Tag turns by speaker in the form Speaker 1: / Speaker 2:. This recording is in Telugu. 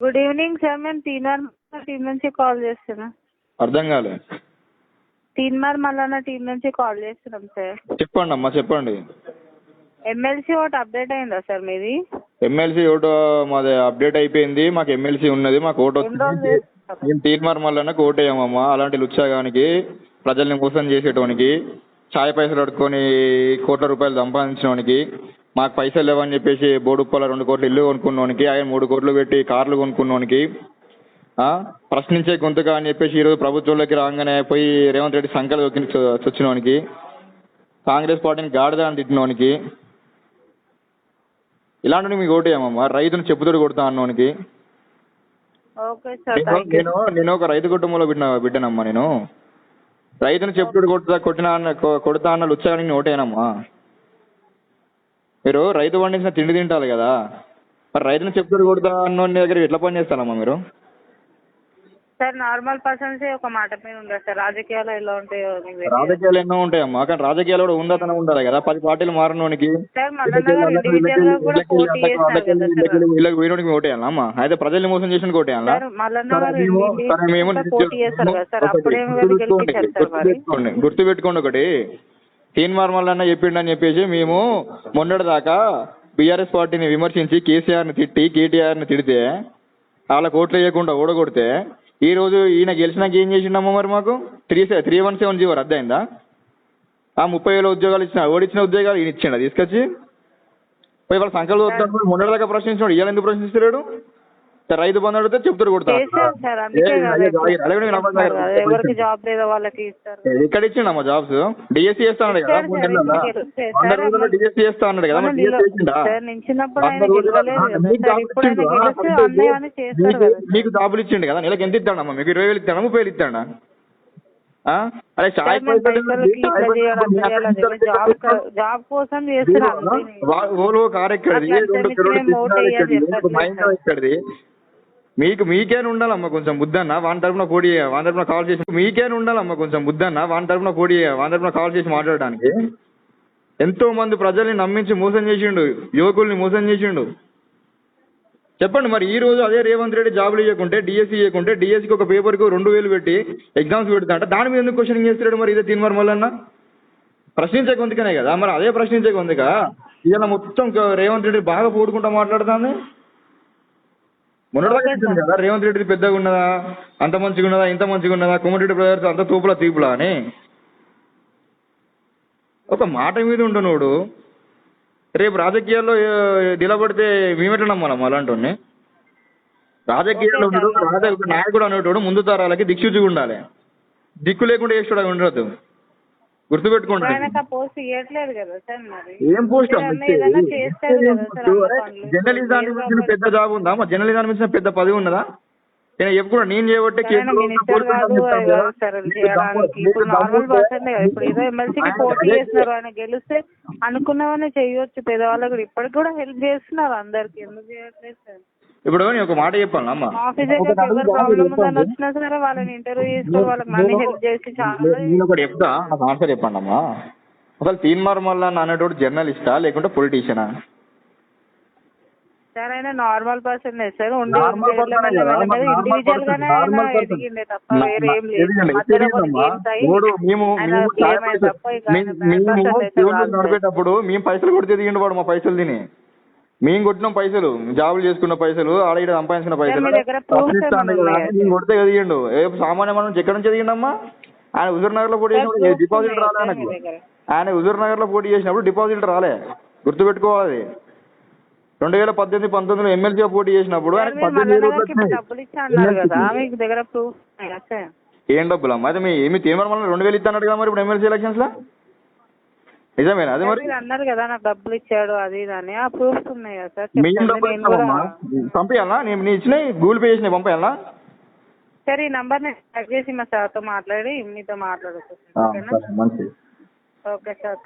Speaker 1: గుడ్ ఈవినింగ్ సార్ మేము తీన్మార్ టీం నుంచి కాల్ చేస్తున్నాం.
Speaker 2: అర్థం కాలే.
Speaker 1: తీన్మార్ మల్లన్న టీం నుంచి కాల్ చేస్తున్నాం సార్
Speaker 2: చెప్పండి అమ్మా చెప్పండి.
Speaker 1: ఎమ్మెల్సీ ఒకటి అప్డేట్ అయిందా సార్ మీది?
Speaker 2: ఎమ్మెల్సీ ఓటు మాది అప్డేట్ అయిపోయింది. మాకు ఎమ్మెల్సీ ఉన్నది మాకు ఓటు
Speaker 1: ఎన్ని రోజులు
Speaker 2: వచ్చింది? మేము తీర్మార్ మల్లన్న ఓటు వేయమమ్మా. అలాంటి లుచ్చాగానికి ప్రజల్ని మోసం చేసేటోనికి ఛాయ్ పైసలు అడుక్కొని కోట్ల రూపాయలు సంపాదించడానికి మాకు పైసలు లేవని చెప్పేసి బోడుప్పల రెండు కోట్లు ఇల్లు కొనుక్కున్నోనికి ఆయన మూడు కోట్లు పెట్టి కార్లు కొనుక్కున్నోనికి ప్రశ్నించే గొంతుగా అని చెప్పేసి ఈరోజు ప్రభుత్వంలోకి రాగానే పోయి రేవంత్ రెడ్డి సంఖ్యలు వచ్చినోనికి కాంగ్రెస్ పార్టీని గాడిద అని తిట్టినోనికి ఇలాంటివి మీకు ఓటేయమమ్మా రైతును చెప్పుతోడు కొడతా అన్నోనికి. నేను నేను ఒక రైతు కుటుంబంలో బిడ్డ బిడ్డనమ్మా నేను. రైతును చెప్పుతోడు కొడతా కొట్టిన కొడతా అన్న లుచ్చగానికి నేను ఓటేనమ్మా. మీరు రైతు పండించిన తిండి తింటారు కదా. మరి రైతును చెప్పుతోడు కొడతా అన్నోని దగ్గర ఎట్లా పని చేస్తారమ్మా మీరు?
Speaker 1: సార్ నార్మల్ పర్సన్స్ ఒక మాట మీద ఉండదు సార్. రాజకీయాలు ఎలా ఉంటాయో మీకు తెలియదు.
Speaker 2: రాజకీయాలు ఎన్నో ఉంటాయమ్మా. కానీ రాజకీయాలు కూడా ఉందాతనం ఉండాలి కదా. పది పార్టీలు మారినోనికి
Speaker 1: సార్ మల్లన్న గారు ఇండివిజువల్గా కూడా పోటీ చేస్తారు కదా సార్.
Speaker 2: వీళ్ళకి వీడికి ఓటేయాలా అమ్మా? అయితే ప్రజల్ని మోసం చేసిన ఓటేయాలా?
Speaker 1: సార్ మల్లన్న
Speaker 2: సరే
Speaker 1: గారు
Speaker 2: మేము
Speaker 1: ఇండివిజువల్
Speaker 2: సరే మేము
Speaker 1: గా పోటీ చేస్తారు కదా సార్.
Speaker 2: ఒకటి
Speaker 1: అప్పుడే మీరు
Speaker 2: గుర్తుపెట్టుకోండి,
Speaker 1: గెలిపించారు సార్ మరి?
Speaker 2: గుర్తుపెట్టుకోండి గుర్తుపెట్టుకోండి ఒకటి. తీన్మార్ మల్లన్న అన్న చెప్పిండని చెప్పేసి మేము మొన్నటి దాకా బీఆర్ఎస్ పార్టీని విమర్శించి కేసీఆర్ని తిట్టి కేటీఆర్ని తిడితే వాళ్ళకి ఓట్లు వేయకుండా ఓడగొడితే ఈ రోజు ఈయన గెలిచినాక ఏం చేసిండమ్మా మరి మాకు? Three three one seven GO రద్దయిందా? ఆ ముప్పై వేల ఉద్యోగాలు ఇచ్చిన ఓడిచ్చిన ఉద్యోగాలు ఈయన ఇచ్చిండ తీసుకొచ్చి? పోయి వాళ్ళ సంఖ్యలు మొన్నటి దాకా ప్రశ్నించాడు ఇవాళ ఎందుకు ప్రశ్నిస్తున్నాడు సరే, రైతు అడిగితే అలాగే నేను అబద్ధాలు
Speaker 1: ఇస్తున్నారు కదా. ఎవరికి జాబ్ లేదో వాళ్ళకి ఇస్తారు.
Speaker 2: ఎక్కడ ఇచ్చిండమ్మా జాబ్స్ డిఎస్సీ చేస్తా అన్నాడు? కదా. వంద రోజుల్లో డిఎస్సీ చేస్తా అన్నాడు కదా. మీకు జాబులు ఇచ్చిండు కదా నెలకు ఎంత ఇస్తాడమ్మా? మీకు ఇరవై వేలు ఇస్తాడా? ముప్పై వేలు ఇస్తాడా? అరే చాయ్.
Speaker 1: జాబ్ కోసం చేస్తున్నాం అంతే.
Speaker 2: వా- ఓలో కారు ఎక్కడిది? మీకు మీకేనా ఉండాలమ్మ కొంచెం బుద్ధన్న? వాని తరపున పోటీ వాని తరపున కాల్ చేసి మీకేనా ఉండాలమ్మ కొంచెం బుద్ధన్న? వాని తరపున పోటీ వాని తరపున కాల్ చేసి మాట్లాడడానికి? ఎంతో మంది ప్రజల్ని నమ్మించి మోసం చేసిండు యువకుల్ని మోసం చేసిండు. చెప్పండి మరి ఈ రోజు అదే రేవంత్ రెడ్డి జాబులు ఇవ్వకుంటే డిఎస్సి ఇవ్వకుంటే డిఎస్సికి ఒక పేపర్కి రెండు వేలు పెట్టి ఎగ్జామ్స్ పెడతా అంటే దాని మీద ఎందుకు క్వశ్చన్ చేస్తున్నాడు మరి ఇదే తీన్మార్ మల్లన్న? ప్రశ్నించే గొంతుకనే కదా మరి అదే ప్రశ్నించే గొంతుక? ఇవాళ మొత్తం రేవంత్ రెడ్డి బాగా పోడుకుంటా మాట్లాడుతుంది. చెప్పింది కదా రేవంత్ రెడ్డి పెద్దగా ఉన్నదా? అంత మంచిగా ఉన్నదా? ఇంత మంచిగా ఉన్నదా? కుమ్మరెడ్డి బ్రదర్స్ అంత తూపులా తీపులా అని? ఒక మాట మీద ఉండనోడు రేపు రాజకీయాల్లో నిలబడితే మేమెట్లా నమ్మాలమ్మా అలాంటి రాజకీయాల్లో ఉండడు నాయకుడు అనేటోడు ముందు తరాలకి దిక్సూచిగా ఉండాలి. దిక్కు లేకుండా చేస్తాడు ఉండదు గుర్తుపెట్టుకోండి.
Speaker 1: ఆయనకు ఆ పోస్ట్ ఇవ్వట్లేదు కదా సార్ మరి.
Speaker 2: ఏం పోస్ట్. జర్నలిజానికి మించిన పెద్ద జాబ్ ఉందా? మా జర్నలిజానికి మించిన పెద్ద పదవి ఉన్నదా? నేను ఎప్పుడు నేను చేయబట్టే
Speaker 1: గెలిస్తే అనుకున్నవన్నీ చేయొచ్చు పేదవాళ్ళకు కూడా ఇప్పటికి కూడా హెల్ప్ చేస్తున్నారు అందరికి. ఎందుకు చేయట్లేదు సార్?
Speaker 2: ఇప్పుడు నేను ఒక మాట చెప్పాను అమ్మ? నేను ఒకటి చెప్తా నాకు ఆన్సర్ చెప్పండి అమ్మా. అసలు తీన్మార్ మల్ల అనేటోడు జర్నలిస్టా లేకుంటే పొలిటీషియనా
Speaker 1: సార్ ఆయన నార్మల్ పర్సన్ సార్ ఇండివిజువల్ గానే. ఎదిగిండే తప్ప వేరే ఏం లేదు.
Speaker 2: మేము
Speaker 1: తప్ప
Speaker 2: పైసలు కొడితే దిగిండు వాడు మా పైసలు తిని. మేము కొట్టినాం పైసలు జాబులు చేసుకున్న పైసలు ఆడ ఈడ సంపాదించిన పైసలు.
Speaker 1: మీ దగ్గర proofs ఉన్నాయా?
Speaker 2: కొడితే ఎదిగిండు ఏ సామాన్య మనం ఎక్కడి నుంచి ఎదిగిండమ్మా ఆయన హుజూర్ నగర్లో పోటీ
Speaker 1: సార్,
Speaker 2: చేసినప్పుడు
Speaker 1: proofs
Speaker 2: డిపాజిట్
Speaker 1: ఉన్నాయా
Speaker 2: రాలే
Speaker 1: సార్
Speaker 2: ఆయనకు.
Speaker 1: మీ దగ్గర?
Speaker 2: ఆయన హుజూర్ నగర్లో పోటీ చేసినప్పుడు డిపాజిట్ రాలే. గుర్తుపెట్టుకోవాలి. రెండు వేల పద్దెనిమిది పంతొమ్మిదిలో ఎమ్మెల్సీగా పోటీ చేసినప్పుడు
Speaker 1: సార్,
Speaker 2: ఆయనకు
Speaker 1: మీరు
Speaker 2: పద్దెనిమిది వేలు
Speaker 1: మల్లన్నకి ఇప్పుడు
Speaker 2: వచ్చినాయి.
Speaker 1: డబ్బులు ఇచ్చా అన్నారు కదా మీకు దగ్గర ప్రూఫ్ ఉన్నాయా సార్
Speaker 2: ఏం డబ్బులు అమ్మా అయితే మీ ఏమి తీర్మానం వల్ల రెండు వేలు ఇస్తానట్టు కదా మరి ఇప్పుడు ఎమ్మెల్సీ ఎలక్షన్స్లో? నిజమేనా? అదే మరి?
Speaker 1: మీరు అన్నారు కదా నాకు డబ్బులు ఇచ్చాడు అది ఇది అని. ఆ ప్రూఫ్స్ ఉన్నాయి కదా సార్ చెప్పండి,
Speaker 2: డబ్బులు
Speaker 1: నేను కూడా
Speaker 2: పంపించాలా నేను నీ ఇచ్చినాయి గూగుల్ పే చేసినాయి పంపించాలా
Speaker 1: సరే ఈ నంబర్ నేను చేసి మా సార్తో మాట్లాడి మీతో మాట్లాడుతాను ఓకేనా?
Speaker 2: మంచిది.
Speaker 1: Okay sir.